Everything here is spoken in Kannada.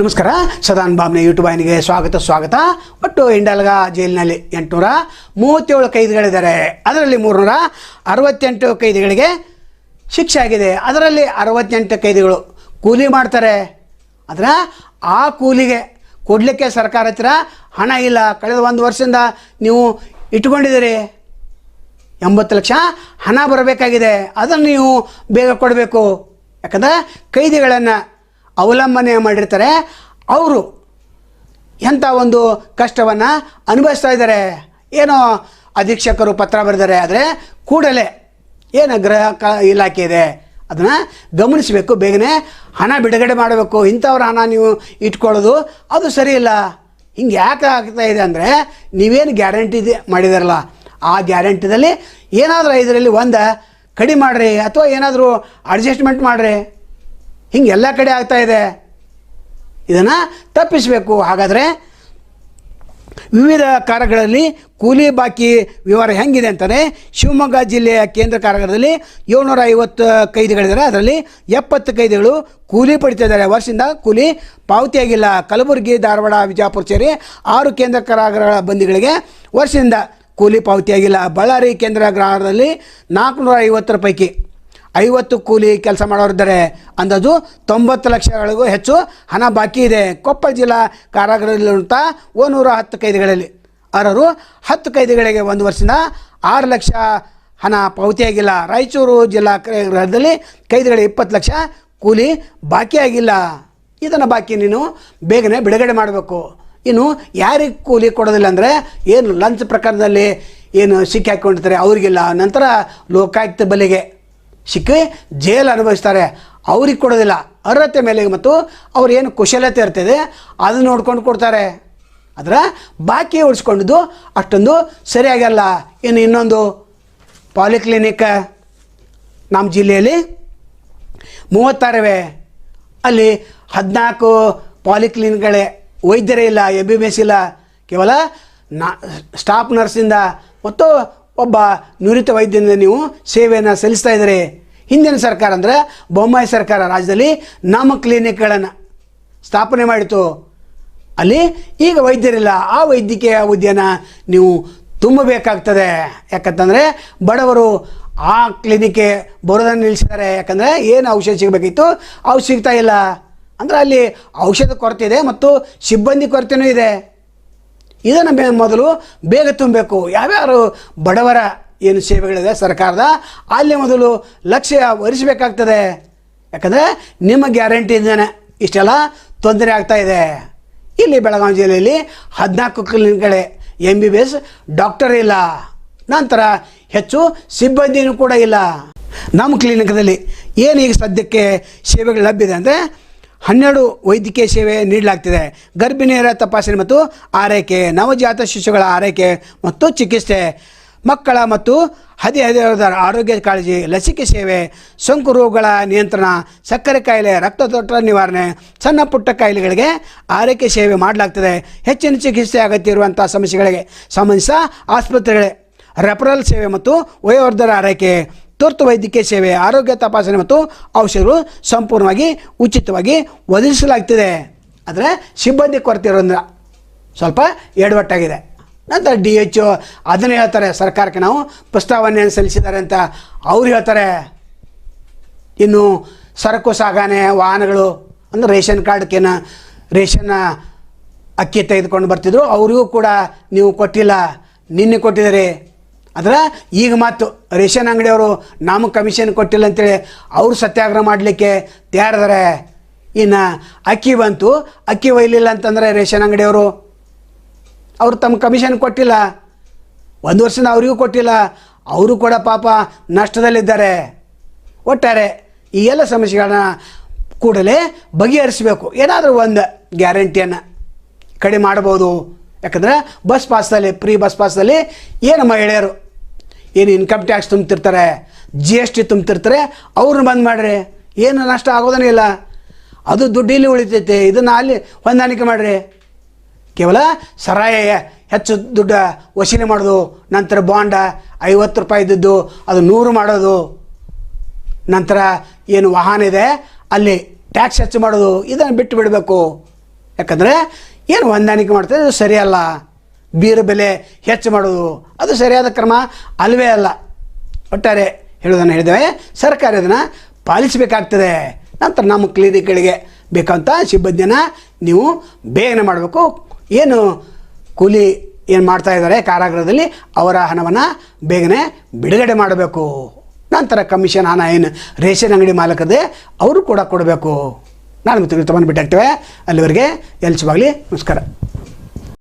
ನಮಸ್ಕಾರ. ಸದಾನ್ ಬಾಬ್ನ ಯೂಟ್ಯೂಬ್ ಆಯ್ನಿಗೆ ಸ್ವಾಗತ ಸ್ವಾಗತ. ಒಟ್ಟು ಇಂಡಲ್ಗ ಜೈಲಿನಲ್ಲಿ ಎಂಟುನೂರ ಮೂವತ್ತೇಳು ಕೈದಿಗಳಿದ್ದಾರೆ. ಅದರಲ್ಲಿ ಮೂರುನೂರ ಅರವತ್ತೆಂಟು ಕೈದಿಗಳಿಗೆ ಶಿಕ್ಷೆ ಆಗಿದೆ. ಅದರಲ್ಲಿ ಅರವತ್ತೆಂಟು ಕೈದಿಗಳು ಕೂಲಿ ಮಾಡ್ತಾರೆ. ಆದರೆ ಆ ಕೂಲಿಗೆ ಕೊಡಲಿಕ್ಕೆ ಸರ್ಕಾರ ಹತ್ತಿರ ಹಣ ಇಲ್ಲ. ಕಳೆದ ಒಂದು ವರ್ಷದಿಂದ ನೀವು ಇಟ್ಕೊಂಡಿದ್ದೀರಿ ಎಂಬತ್ತು ಲಕ್ಷ ಹಣ ಬರಬೇಕಾಗಿದೆ. ಅದನ್ನು ನೀವು ಬೇಗ ಕೊಡಬೇಕು. ಯಾಕಂದರೆ ಕೈದಿಗಳನ್ನು ಅವಲಂಬನೆ ಮಾಡಿರ್ತಾರೆ. ಅವರು ಎಂಥ ಒಂದು ಕಷ್ಟವನ್ನು ಅನುಭವಿಸ್ತಾ ಇದ್ದಾರೆ. ಏನೋ ಅಧೀಕ್ಷಕರು ಪತ್ರ ಬರೆದಾರೆ ಆದರೆ ಕೂಡಲೇ ಏನು ಗೃಹ ಕ ಇಲಾಖೆ ಇದೆ. ಅದನ್ನು ಗಮನಿಸಬೇಕು. ಬೇಗನೆ ಹಣ ಬಿಡುಗಡೆ ಮಾಡಬೇಕು. ಇಂಥವ್ರ ಹಣ ನೀವು ಇಟ್ಕೊಳ್ಳೋದು ಅದು ಸರಿ ಇಲ್ಲ. ಹಿಂಗೆ ಯಾಕೆ ಆಗ್ತಾ ಇದೆ ಅಂದರೆ ನೀವೇನು ಗ್ಯಾರಂಟಿ ಮಾಡಿದಾರಲ್ಲ. ಆ ಗ್ಯಾರಂಟಿದಲ್ಲಿ ಏನಾದರೂ ಇದರಲ್ಲಿ ಒಂದು ಕಡಿಮೆ ಮಾಡಿರಿ ಅಥವಾ ಏನಾದರೂ ಅಡ್ಜಸ್ಟ್ಮೆಂಟ್ ಮಾಡಿರಿ. ಹಿಂಗೆ ಎಲ್ಲ ಕಡೆ ಆಗ್ತಾ ಇದೆ. ಇದನ್ನು ತಪ್ಪಿಸಬೇಕು. ಹಾಗಾದರೆ ವಿವಿಧ ಕಾರ್ಯಗಳಲ್ಲಿ ಕೂಲಿ ಬಾಕಿ ವಿವರ ಹೆಂಗಿದೆ ಅಂತಾರೆ ಶಿವಮೊಗ್ಗ ಜಿಲ್ಲೆಯ ಕೇಂದ್ರ ಕಾರಾಗಾರದಲ್ಲಿ ಏಳ್ನೂರ ಐವತ್ತು ಕೈದಿಗಳಿದ್ದಾರೆ. ಅದರಲ್ಲಿ ಎಪ್ಪತ್ತು ಕೈದಿಗಳು ಕೂಲಿ ಪಡಿತಾ ಇದ್ದಾರೆ. ವರ್ಷದಿಂದ ಕೂಲಿ ಪಾವತಿಯಾಗಿಲ್ಲ. ಕಲಬುರಗಿ, ಧಾರವಾಡ, ವಿಜಾಪುರ ಸೇರಿ ಆರು ಕೇಂದ್ರ ಕಾರಾಗಾರಗಳ ಬಂದಿಗಳಿಗೆ ವರ್ಷದಿಂದ ಕೂಲಿ ಪಾವತಿಯಾಗಿಲ್ಲ. ಬಳ್ಳಾರಿ ಕೇಂದ್ರ ಗ್ರಹದಲ್ಲಿ ನಾಲ್ಕುನೂರ ಐವತ್ತರ ಪೈಕಿ ಐವತ್ತು ಕೂಲಿ ಕೆಲಸ ಮಾಡೋರಿದ್ದಾರೆ. ಅಂದದು ತೊಂಬತ್ತು ಲಕ್ಷಗಳಿಗೂ ಹೆಚ್ಚು ಹಣ ಬಾಕಿ ಇದೆ. ಕೊಪ್ಪಳ ಜಿಲ್ಲಾ ಕಾರಾಗೃಹದಲ್ಲಿರುವಂಥ ಒಂದೂರ ಹತ್ತು ಕೈದಿಗಳಲ್ಲಿ. ಅರರು ಹತ್ತು ಕೈದಿಗಳಿಗೆ ಒಂದು ವರ್ಷದಿಂದ ಆರು ಲಕ್ಷ ಹಣ ಪಾವತಿಯಾಗಿಲ್ಲ. ರಾಯಚೂರು ಜಿಲ್ಲಾ ಗೃಹದಲ್ಲಿ ಕೈದಿಗಳಿಗೆ ಇಪ್ಪತ್ತು ಲಕ್ಷ ಕೂಲಿ ಬಾಕಿಯಾಗಿಲ್ಲ ಇದನ್ನು ಬಾಕಿ ನೀನು ಬೇಗನೆ ಬಿಡುಗಡೆ ಮಾಡಬೇಕು. ಇನ್ನು ಯಾರಿಗೆ ಕೂಲಿ ಕೊಡೋದಿಲ್ಲ ಅಂದರೆ ಏನು ಲಂಚ್ ಪ್ರಕಾರದಲ್ಲಿ ಏನು ಸಿಕ್ಕಿ ಹಾಕ್ಕೊಂಡಿರ್ತಾರೆ ಅವರಿಗಿಲ್ಲ. ನಂತರ ಲೋಕಾಯುಕ್ತ ಬಲಿಗೆ. ಸಿಕ್ಕಿ ಜೈಲು ಅನುಭವಿಸ್ತಾರೆ. ಅವ್ರಿಗೆ ಕೊಡೋದಿಲ್ಲ. ಅರ್ಹತೆ ಮೇಲೆ ಮತ್ತು ಅವ್ರು ಏನು ಕುಶಲತೆ ಇರ್ತದೆ, ಅದನ್ನ ನೋಡ್ಕೊಂಡು ಕೊಡ್ತಾರೆ. ಅದರ ಬಾಕಿ ಉಳಿಸ್ಕೊಂಡಿದ್ದು ಅಷ್ಟೊಂದು ಸರಿಯಾಗಲ್ಲ. ಇನ್ನು ಇನ್ನೊಂದು ಪಾಲಿಕ್ಲಿನಿಕ್ ನಮ್ಮ ಜಿಲ್ಲೆಯಲ್ಲಿ ಮೂವತ್ತಾರವೇ. ಅಲ್ಲಿ ಹದಿನಾಲ್ಕು ಪಾಲಿಕ್ಲಿನಿಕ್ಗಳೇ. ವೈದ್ಯರೇ ಇಲ್ಲ ಎ ಬಿ ಬಿ ಎಸ್ ಇಲ್ಲ. ಕೇವಲ ನಾ, ಸ್ಟಾಫ್ ನರ್ಸಿಂದ ಮತ್ತು ಒಬ್ಬ ನುರಿತ ವೈದ್ಯನಿಂದ ನೀವು ಸೇವೆಯನ್ನು ಸಲ್ಲಿಸ್ತಾ ಇದ್ದೀರಿ. ಹಿಂದಿನ ಸರ್ಕಾರ ಅಂದರೆ ಬೊಮ್ಮಾಯಿ ಸರ್ಕಾರ ರಾಜ್ಯದಲ್ಲಿ ನಮ್ಮ ಕ್ಲಿನಿಕ್ಗಳನ್ನು ಸ್ಥಾಪನೆ ಮಾಡಿತು ಅಲ್ಲಿ ಈಗ ವೈದ್ಯರಿಲ್ಲ. ಆ ವೈದ್ಯಕೀಯ ಹುದ್ದೆಯನ್ನು ನೀವು ತುಂಬಬೇಕಾಗ್ತದೆ. ಯಾಕಂತಂದರೆ ಬಡವರು ಆ ಕ್ಲಿನಿಕ್ಗೆ ಬರೋದನ್ನು ನಿಲ್ಲಿಸಿದ್ದಾರೆ. ಯಾಕಂದರೆ ಏನು ಔಷಧ ಸಿಗಬೇಕಿತ್ತು? ಅವು ಸಿಗ್ತಾ ಇಲ್ಲ. ಅಂದರೆ ಅಲ್ಲಿ ಔಷಧ ಕೊರತೆ ಇದೆ ಮತ್ತು ಸಿಬ್ಬಂದಿ ಕೊರತೆಯೂ ಇದೆ. ಇದನ್ನು ಬೇ ಮೊದಲು ಬೇಗ ತುಂಬಬೇಕು. ಯಾವ್ಯಾರು ಬಡವರ ಏನು ಸೇವೆಗಳಿದೆ ಸರ್ಕಾರದ, ಅಲ್ಲಿ ಮೊದಲು ಲಕ್ಷ್ಯ ವಹಿಸಬೇಕಾಗ್ತದೆ ಯಾಕಂದರೆ ನಿಮ್ಮ ಗ್ಯಾರಂಟಿಯಿಂದನೇ ಇಷ್ಟೆಲ್ಲ ತೊಂದರೆ ಆಗ್ತಾ ಇದೆ. ಇಲ್ಲಿ ಬೆಳಗಾವಿ ಜಿಲ್ಲೆಯಲ್ಲಿ ಹದಿನಾಲ್ಕು ಕ್ಲಿನಿಕ್ಗಳೇ M B B S doctor ಇಲ್ಲ. ನಂತರ ಹೆಚ್ಚು ಸಿಬ್ಬಂದಿನೂ ಕೂಡ ಇಲ್ಲ. ನಮ್ಮ ಕ್ಲಿನಿಕ್ದಲ್ಲಿ ಏನು ಈಗ ಸದ್ಯಕ್ಕೆ ಸೇವೆಗಳು ಲಭ್ಯ ಇದೆ ಅಂದರೆ ಹನ್ನೆರಡು ವೈದ್ಯಕೀಯ ಸೇವೆ ನೀಡಲಾಗ್ತಿದೆ. ಗರ್ಭಿಣಿಯರ ತಪಾಸಣೆ ಮತ್ತು ಆರೈಕೆ, ನವಜಾತ ಶಿಶುಗಳ ಆರೈಕೆ ಮತ್ತು ಚಿಕಿತ್ಸೆ, ಮಕ್ಕಳ ಮತ್ತು ಹದಿಹರೆಯದವರ ಆರೋಗ್ಯ ಕಾಳಜಿ, ಲಸಿಕೆ ಸೇವೆ, ಸೋಂಕು ರೋಗಗಳ ನಿಯಂತ್ರಣ, ಸಕ್ಕರೆ ಕಾಯಿಲೆ, ರಕ್ತದೊತ್ತಡ ನಿವಾರಣೆ, ಸಣ್ಣ ಪುಟ್ಟ ಕಾಯಿಲೆಗಳಿಗೆ ಆರೈಕೆ ಸೇವೆ ಮಾಡಲಾಗ್ತದೆ. ಹೆಚ್ಚಿನ ಚಿಕಿತ್ಸೆ ಅಗತ್ಯ ಇರುವಂಥ ಸಮಸ್ಯೆಗಳಿಗೆ ಸಂಬಂಧಿಸಿದ ಆಸ್ಪತ್ರೆಗಳೇ ರೆಫರಲ್ ಸೇವೆ ಮತ್ತು ವಯೋವರ್ಧರ ಆರೈಕೆ. ತುರ್ತು ವೈದ್ಯಕೀಯ ಸೇವೆ, ಆರೋಗ್ಯ ತಪಾಸಣೆ ಮತ್ತು ಔಷಧಗಳು ಸಂಪೂರ್ಣವಾಗಿ ಉಚಿತವಾಗಿ ಒದಗಿಸಲಾಗ್ತಿದೆ. ಆದರೆ ಸಿಬ್ಬಂದಿ ಕೊರತೆ ಇರೋದ್ರಿಂದ ಸ್ವಲ್ಪ ಎಡವಟ್ಟಾಗಿದೆ. ನಂತರ ಡಿ ಎಚ್ ಅದನ್ನು ಹೇಳ್ತಾರೆ, ಸರ್ಕಾರಕ್ಕೆ ನಾವು ಪ್ರಸ್ತಾವನೆಯನ್ನು ಸಲ್ಲಿಸಿದ್ದಾರೆ ಅಂತ ಅವ್ರು ಹೇಳ್ತಾರೆ. ಇನ್ನು ಸರಕು, ಸಾಗಣೆ, ವಾಹನಗಳು ಅಂದರೆ ರೇಷನ್ ಕಾರ್ಡ್ಕೇನ ರೇಷನ್ ಅಕ್ಕಿ ತೆಗೆದುಕೊಂಡು ಬರ್ತಿದ್ರು, ಅವರಿಗೂ ಕೂಡ ನೀವು ಕೊಟ್ಟಿಲ್ಲ. ನಿನ್ನೆ ಕೊಟ್ಟಿದ್ದೀರಿ. ಆದರೆ ಈಗ ಮಾತು ರೇಷನ್ ಅಂಗಡಿಯವರು ನಮಗೆ ಕಮಿಷನ್ ಕೊಟ್ಟಿಲ್ಲ ಅಂತೇಳಿ ಅವರು ಸತ್ಯಾಗ್ರಹ ಮಾಡಲಿಕ್ಕೆ ತಯಾರಿದ್ದಾರೆ ಇನ್ನು ಅಕ್ಕಿ ಬಂತು, ಅಕ್ಕಿ ಒಯ್ಲಿಲ್ಲ ಅಂತಂದರೆ ರೇಷನ್ ಅಂಗಡಿಯವರು ಅವರು ತಮ್ಮ ಕಮಿಷನ್ ಕೊಟ್ಟಿಲ್ಲ. ಒಂದು ವರ್ಷನ ಅವರಿಗೂ ಕೊಟ್ಟಿಲ್ಲ, ಅವರು ಕೂಡ ಪಾಪ ನಷ್ಟದಲ್ಲಿದ್ದಾರೆ. ಒಟ್ಟಾರೆ ಈ ಎಲ್ಲ ಸಮಸ್ಯೆಗಳನ್ನ ಕೂಡಲೇ ಬಗೆಹರಿಸಬೇಕು. ಏನಾದರೂ ಒಂದು ಗ್ಯಾರಂಟಿಯನ್ನು ಕಡಿಮೆ ಮಾಡ್ಬೋದು ಯಾಕಂದರೆ ಬಸ್ ಪಾಸ್ದಲ್ಲಿ ಪ್ರೀ ಬಸ್ ಪಾಸ್ದಲ್ಲಿ ಏನು ಮಹಿಳೆಯರು ಏನು ಇನ್ಕಮ್ ಟ್ಯಾಕ್ಸ್ ತುಂಬ್ತಿರ್ತಾರೆ ಜಿ ಎಸ್ ಟಿ ತುಂಬ್ತಿರ್ತಾರೆ ಅವ್ರನ್ನ ಬಂದ್ ಮಾಡಿರಿ. ಏನು ನಷ್ಟ ಆಗೋದೇ ಇಲ್ಲ. ಅದು ದುಡ್ಡು ಇಲ್ಲಿ ಉಳಿತೈತೆ, ಇದನ್ನು ಅಲ್ಲಿ ಹೊಂದಾಣಿಕೆ ಮಾಡಿರಿ. ಕೇವಲ ಸರಾಯ ಹೆಚ್ಚು ದುಡ್ಡು ವಸೂಲಿ ಮಾಡೋದು, ನಂತರ ಬಾಂಡ ಐವತ್ತು ರೂಪಾಯಿ ಇದ್ದಿದ್ದು, ಅದು ನೂರು ಮಾಡೋದು. ನಂತರ ಏನು ವಾಹನ ಇದೆ, ಅಲ್ಲಿ ಟ್ಯಾಕ್ಸ್ ಹೆಚ್ಚು ಮಾಡೋದು, ಇದನ್ನು ಬಿಟ್ಟು ಬಿಡಬೇಕು. ಯಾಕಂದರೆ ಏನು ಹೊಂದಾಣಿಕೆ ಮಾಡ್ತಾರೆ ಇದು ಸರಿಯಲ್ಲ. ಬೀರು ಬೆಲೆ ಹೆಚ್ಚು ಮಾಡೋದು ಅದು ಸರಿಯಾದ ಕ್ರಮ ಅಲ್ವೇ ಅಲ್ಲ. ಒಟ್ಟಾರೆ ಹೇಳೋದನ್ನು ಹೇಳಿದೆ ಸರ್ಕಾರ ಇದನ್ನು ಪಾಲಿಸಬೇಕಾಗ್ತದೆ. ನಂತರ ನಮ್ಮ ಕ್ಲಿನಿಕ್ಗಳಿಗೆ ಬೇಕಂತ ಸಿಬ್ಬಂದಿಯನ್ನು ನೀವು ಬೇಗನೆ ಮಾಡಬೇಕು. ಏನು ಕೂಲಿ ಏನು ಮಾಡ್ತಾ ಇದ್ದಾರೆ ಕಾರಾಗೃಹದಲ್ಲಿ, ಅವರ ಹಣವನ್ನು ಬೇಗನೆ ಬಿಡುಗಡೆ ಮಾಡಬೇಕು. ನಂತರ ಕಮಿಷನ್ ಹಣ ಏನು, ರೇಷನ್ ಅಂಗಡಿ ಮಾಲಕರದೇ ಅವರು ಕೂಡ ಕೊಡಬೇಕು. ನಾನು ಮತ್ತೆ ತಗೊಂಡು ಬಿಟ್ಟಾಗ್ತೇವೆ ಅಲ್ಲಿವರೆಗೆ ಎಲ್ಸವಾಗಲಿ ನಮಸ್ಕಾರ.